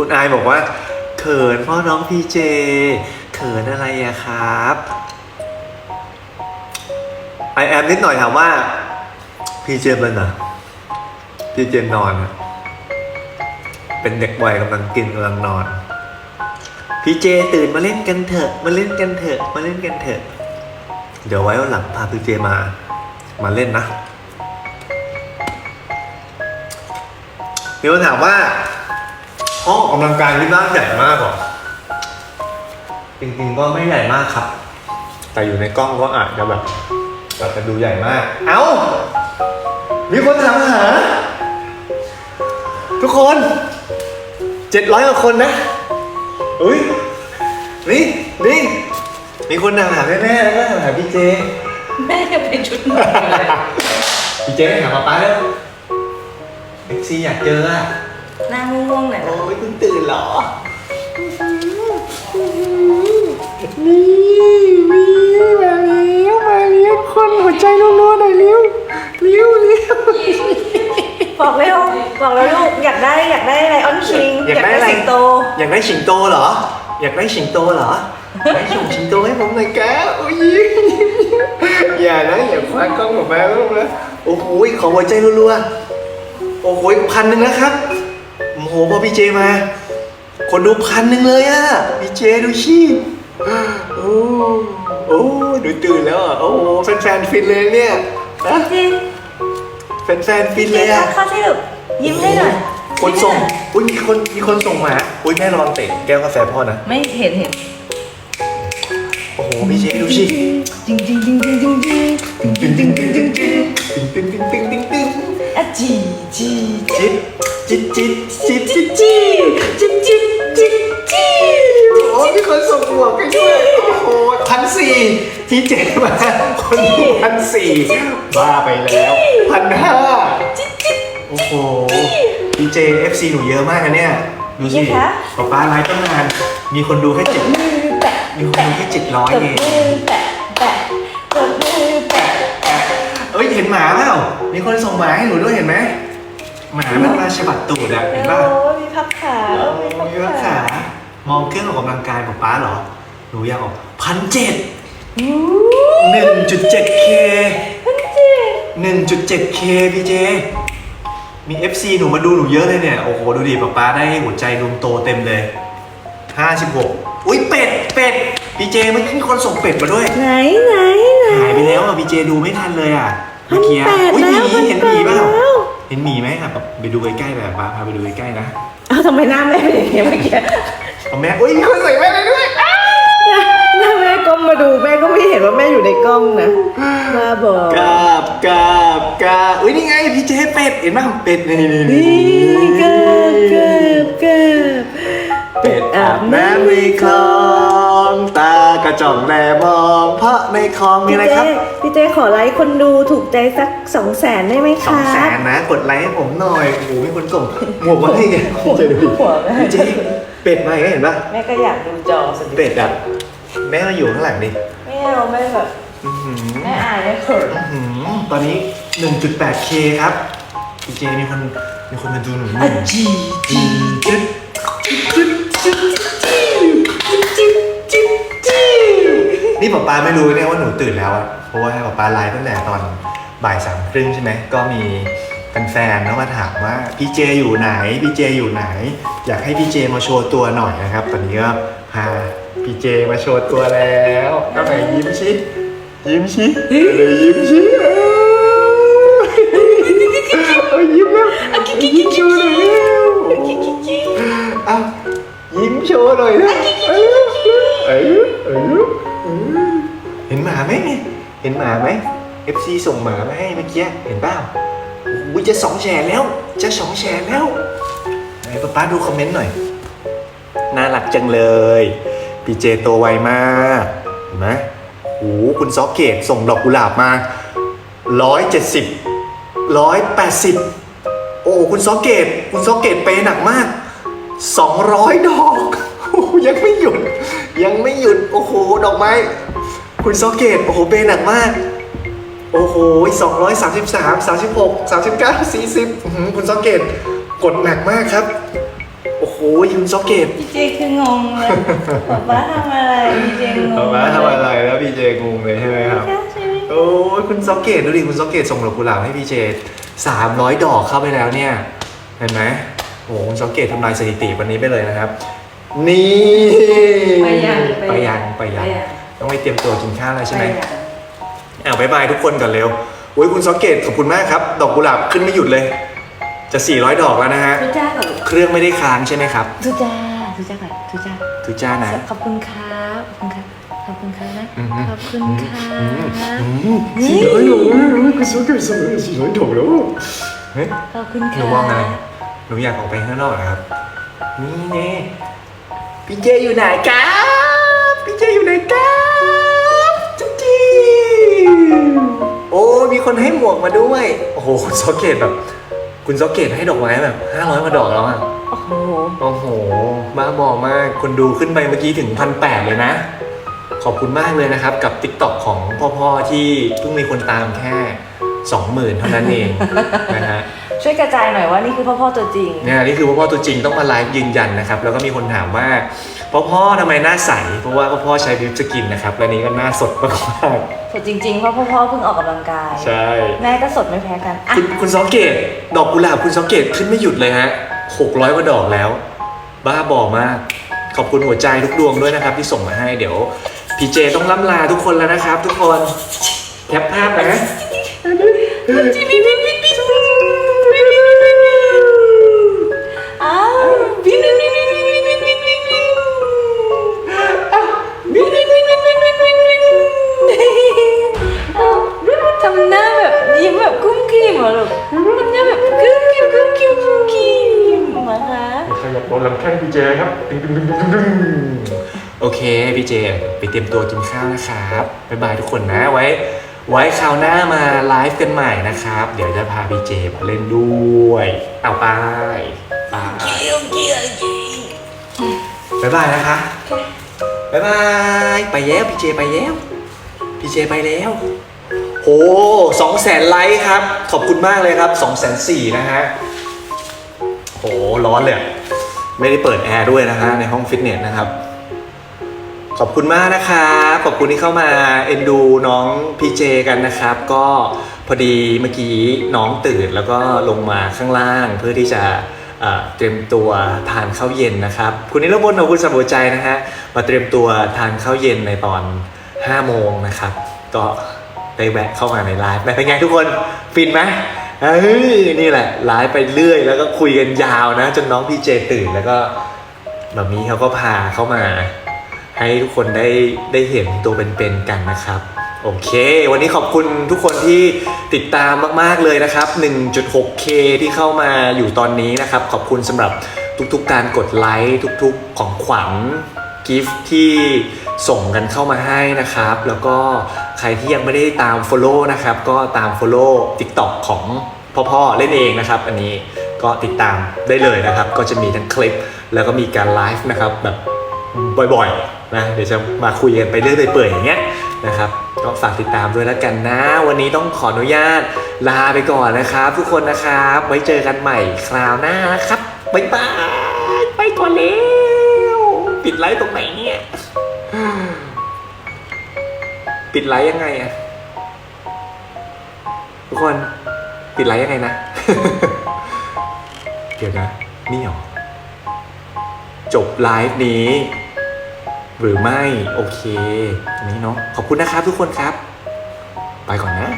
คุณอายบอกว่าเขินพ่อน้องพีเจเขินอะไรอะครับไอแอมนิดหน่อยถามว่าพีเจเป็นอะพีเจนอนอะเป็นเด็กวัยกำลังกินกำลังนอนพี่เจตื่นมาเล่นกันเถอะมาเล่นกันเถอะมาเล่นกันเถอะ เดี๋ยวไว้วันหลังพาพี่เจมา มาเล่นนะมีคนถามว่า ห้องออกกำลังกายที่บ้านใหญ่มากเหรอจริงๆก็ไม่ใหญ่มากครับ แต่อยู่ในกล้องก็อาจจะแบบอาจจะดูใหญ่มาก เอ้า มีคนถามหา ทุกคนเจ็ดร้อยกว่าคนนะอุ้ยนี่นี่มีคนถามหาแม่ๆแล้วก็ถามหาพี่เจ แม่จะเป็นชุดนอนอยู่เลยพี่เจถามป๊าป๊าแล้วเอ็กซีอยากเจออะ หน้าง่วงๆหน่อยโอ้ยเพิ่งตื่นเหรอ นี่นี่มาแล้วมาแล้วคนหัวใจรัวๆหน่อยเร็วเร็วเร็วบอกเร็วบอกแล้วลูกอยากได้อยากได้ไลออนคิงอยากได้อะไรสิงโต อยากได้สิงโตเหรอ อยากได้สิงโตเหรอให้ส่งสิงโตให้ผมหน่อยแกโอ้ยอย่านะอย่าคว้ากล้องกับแม่ลูกนะโอ้โหขอหัวใจรัวๆโอ้โหพันหนึ่งนะครับ โอ้โหพอพี่เจมา คนดูพันหนึ่งเลยอะพี่เจดูชิโอ้โอ้ดูตื่นแล้วอะโอ้โหแฟนๆฟินเลยเนี่ยนะจริงแฟนๆฟินจเลริงยอะเข้าที่ลูกยิ้มให้หน่อยคนส่งอุ้ยมีคนมีคนส่งมาอุ้ยแม่ระวังเตะแก้วกาแฟพ่อนะไม่เห็นเห็นโอ้โหพี่เชคดูสิจริงจริงจริงจริงจริงจริงตึงตึงตึงตึงตึงตึง ตึ้งตึ้งตึ้งตึ้งตึ้งอะจีจีจิ๊ดจิ๊ดจิ๊ดจิ๊ดจิ๊ดจิ๊ดจิ๊ดจิ๊ดจิ๊ดจิ๊ดโอ้มีคนส่งหมวกให้ด้วยโอ้โหพันสี่ที่เจ็ดมาคนดูพันสี่บ้าไปแล้วพันห้าโอ้โหพีเจเอฟซีหนูเยอะมากนะเนี่ยดูสิป๊าป๊าไลฟ์ตั้งนานมีคนดูแค่เจ็ดมีคนดูแค่เจ็ดร้อยเอง เอ้ยเห็นหมาเปล่า มีคนส่งหมาให้หนูด้วยเห็นไหม หมามันมาฉบับตูดอะเห็นโอ้ป่ะมีพับขาโอ้โอ้มีพับยว่าขาขา มองเครื่องออกกำลังกายป๊าป๊าเหรอ หนูอยากออกพันเจ็ดอู้หนึ่งจุดเจ็ดเคพันเจ็ดหนึ่งจุดเจ็ดเคพี่เจ มี FC หนูมาดูหนูเยอะเลยเนี่ย โอ้โห ดูดิป๊าป๊าได้หัวใจดวงโตเต็มเลยห้าสิบหกอุ้ยเป็ด เป็ดพี่เจเมื่อกี้มีคนส่งเป็ดมาด้วย ไหนไหนไหนหายไปแล้วอะพี่เจดูไม่ทันเลยอะ เมื่อกี้พันแปดอุ้ยหแล้วมีเห็นหมีเปล่าพันแปดแล้วเห็นหมีไหมครับไปดูใกล้ๆแบบป้าพาไปดูใกล้ๆนะเอ้าทำไมหน้าแม่เป็นอย่างนี้เมื่อกี้เอาแม่อุ้ยมีคนใส่แม่ได้ด้วยอ้าวหน้าแม่ก้มมาดูแม่ก็ไม่เห็นว่าแม่อยู่ในกล้องนะมาบอกกราบกราบกราบอุ้ยนี่ไงพี่เจเป็ดเห็นไหมเป็ดนี่นี่นี่นี่เกิบเกิบเกิบเป็ดอาบน้ำในคลองตาก ระจ่องแลมองเพราะในคลองมีอะไรครับพี่เจขอไลค์คนดูถูกใจสักสองแสนได้ไหมสองคะแสนนะกดไลค์ให้ผมหน่อยโอ้โหมีคนส่งหมวกมาให้ไงพี่เจดูดิหัวแม่พี่เจเป็ดมาอีกแล้วเห็นปะแม่ก็อยากดูจอสุดเป็ดอะแม่มาอยู่ข้างหลังดิไม่เอาแม่แบบอื้อหือ แม่อายแม่เขินอื้อหือตอนนี้ 1.8K ครับ พี่เจมีคนมีคนมาดูหนูอยู่อะจีจีจิ๊ดจิ๊ นี่ป๊าป๊าไม่รู้เนี่ยว่าหนูตื่นแล้วอะเพราะว่าป๊าป๊าไลฟ์ตั้งแต่ตอนบ่ายสามครึ่งใช่ไหมก็มีแฟนๆเข้วมาถามว่าพี่เจอยู่ไหนพี่เจอยู่ไหน อยากให้พี่เจมาโชว์ตัวหน่อยนะครับ ตอนนี้ก็พาพี่เจมาโชว์ตัวแล้วก็ไหนยิ้มชิยิ้มชิเลยยิ้มชิ ห็นหมาไหม FC ส่งหมามาให้เมื่อกี้เห็นเปล่าโอ้ยจะสองแชร์แล้ว จะสองแชร์แล้วไหนป๊าป๊าดูคอมเมนต์หน่อย น่ารักจังเลยพี่เจโตไวมากเห็นไหมโอ้คุณซอกเกตส่งดอกกุหลาบมา 170 180 โอ้โหคุณซอกเกต คุณซอกเกตเปหนักมาก 200 ดอกโอ้โหยังไม่หยุด ยังไม่หยุด โอ้โห ดอกไม้ คุณซอกเกตโอ้โหเปย์หนักมาก โอ้โห233 36 39 40อื้อหือคุณซอกเกตกดหนักมากครับ โอ้โหคุณซ็อกเก็ตพีเจคืองงเลยป๊าป๊าทำอะไรพีเจงงเอามาทำอะไรแล้วพี่เจงงเลยใช่ไหมครับ ใช่ไหมโอ้ยคุณซ็อกเกตดูดิคุณซ็อกเกตส่งดอกกุหลาบให้พี่เจสามร้อยดอกเข้าไปแล้วเนี่ย เห็นไหมโอ้โหคุณซ็อกเกตทำลายสถิติวันนี้ไปเลยนะครับ นี่ ไปยังไปยังไปยังไปยัง ต้องไปเตรียมตัวกินข้าวแล้วใช่ไหมไปยังอ้าวบายบายทุกคนก่อนเร็วโอ้ยคุณซ็อกเกตขอบคุณมากครับ ดอกกุหลาบขึ้นไม่หยุดเลย จะ 400 ดอกแล้วนะฮะ ทุจ้าก่อนลูกเครื่องไม่ได้ค้างใช่ไหมครับทุจ้าทุจ้าก่อนทุจ้าทุจ้านะ ขอบคุณครับขอบคุณครับขอบคุณครับนะอืม ขอบคุณค่ะสี่ร้อยดอกเลยคุณสุกเก็ตสี่ร้อยดอกแล้วเฮ้ยขอบคุณหนูค่ะว่าไงหนูอยากออกไปข้างนอกเหรอครับ นี่เน่พี่เจอยู่ไหนครับพี่เจอยู่ไหนครับ มีคนให้หมวกมาด้วย โอ้โหคุณซ็อกเกตแบบ คุณซ็อกเกตให้ดอกไม้แบบ500มาดอกแล้วอะ โอ้โห โอ้โห บ้าบอมาก คนดูขึ้นไปเมื่อกี้ถึงพันแปดเลยนะ ขอบคุณมากเลยนะครับ กับ t ิ k t o k ของพ่อๆที่เพิ่งมีคนตามแค่ 20,000 เท่านั้นเองนะฮะช่วยกระจายหน่อยว่านี่คือพ่อพ่อตัวจริงเนี่ยนี่คือพ่อพ่อตัวจริงต้องมาไลฟ์ยืนยันนะครับ แล้วก็มีคนถามว่าพ่อพ่อทำไมหน้าใส เพราะว่าพ่อพ่อใช้บิวสกินนะครับ และนี้ก็หน้าสดมากสดจริงๆเพราะพ่อพ่อเพิ่งออกกำลังกายๆใช่แม่ก็สดไม่แพ้กันอะคุณคุณซอเกต ดอกกุหลาบคุณซอเกตขึ้นไม่หยุดเลยฮะ600กว่าดอกแล้ว บ้าบอมาก ขอบคุณหัวใจทุกดวงด้วยนะครับ ที่ส่งมาให้เดี๋ยวพีเจต้องล่ำลาทุกคนแล้วนะครับ ทุกคนแคปภาพนะ อ้าวบินบินบินบินบินบินบินบินบินบินอ้าวบินบินบินบินบินบินบินบินอ้าวทำหน้าแบบยิ้มแบบกุ้มกิ่มเหรอลูกทำหน้าแบบกุ้มกิ่มกุ้มกิ่มกุ้มกิ่มนะคะ ขยับโดนลำแข้งพี่เจครับดึงดึงดึงดึงดึงโอเคพี่เจ ไปเตรียมตัวกินข้าวนะครับ บ๊ายบายทุกคนนะไว้ ไว้คราวหน้ามาไลฟ์กันใหม่นะครับ เดี๋ยวจะพาพี่เจมาเล่นด้วย เอาไปบายบ๊ายบายนะคะบ๊ายบายไปแล้วพี่เจไปแล้วพี่เจไปแล้วโหสองแสนไลค์ครับ ขอบคุณมากเลยครับสองแสนสี่นะฮะโหร้อนเลยอะไม่ได้เปิดแอร์ด้วยนะฮะในห้องฟิตเนสนะครับ ขอบคุณมากนะครับขอบคุณที่เข้ามาเอ็นดูน้องพีเจกันนะครับ ก็พอดีเมื่อกี้น้องตื่นแล้วก็ลงมาข้างล่างเพื่อที่จะเตรียมตัวทานข้าวเย็นนะครับ คุณนิรบนขอบคุณสำหรับหัวใจนะฮะมาเตรียมตัวทานข้าวเย็นในตอน5โมงนะครับ ก็ได้แวะเข้ามาในไลฟ์เป็นไงทุกคนฟินไหมเฮ้ยนี่แหละไลฟ์ไปเรื่อย แล้วก็คุยกันยาวนะ จนน้องพีเจตื่นแล้วก็แบบนี้เขาก็พาเข้ามา ให้ทุกคนได้ได้เห็นตัวเป็นๆกันนะครับโอเค วันนี้ขอบคุณทุกคนที่ติดตามมากๆเลยนะครับ 1.6K ที่เข้ามาอยู่ตอนนี้นะครับ ขอบคุณสำหรับทุกๆการกดไลค์ทุกๆของขวัญกิฟต์ที่ส่งกันเข้ามาให้นะครับ แล้วก็ใครที่ยังไม่ได้ตาม Follow นะครับ ก็ตาม Follow TikTok ของพ่อๆเล่นเองนะครับ อันนี้ก็ติดตามได้เลยนะครับ ก็จะมีทั้งคลิป แล้วก็มีการไลฟ์นะครับแบบบ่อยๆ นะเดี๋ยวจะมาคุยกันไปเรื่อยๆเปื่อยอย่างเงี้ยนะครับก็ฝากติดตามด้วยแล้วกันนะ วันนี้ต้องขออนุญาตลาไปก่อนนะครับ ทุกคนนะครับ ไว้เจอกันใหม่คราวหน้านะครับบ๊ายบายไปก่อนแล้วปิดไลฟ์ตรงไหนเนี่ยปิดไลฟ์ยังไงอะทุกคนปิดไลฟ์ยังไงนะ เดี๋ยวนะ นี่หรอ จบไลฟ์นี้ หรือไม่ โอเคอันนี้เนาะขอบคุณนะครับทุกคนครับ ไปก่อนนะ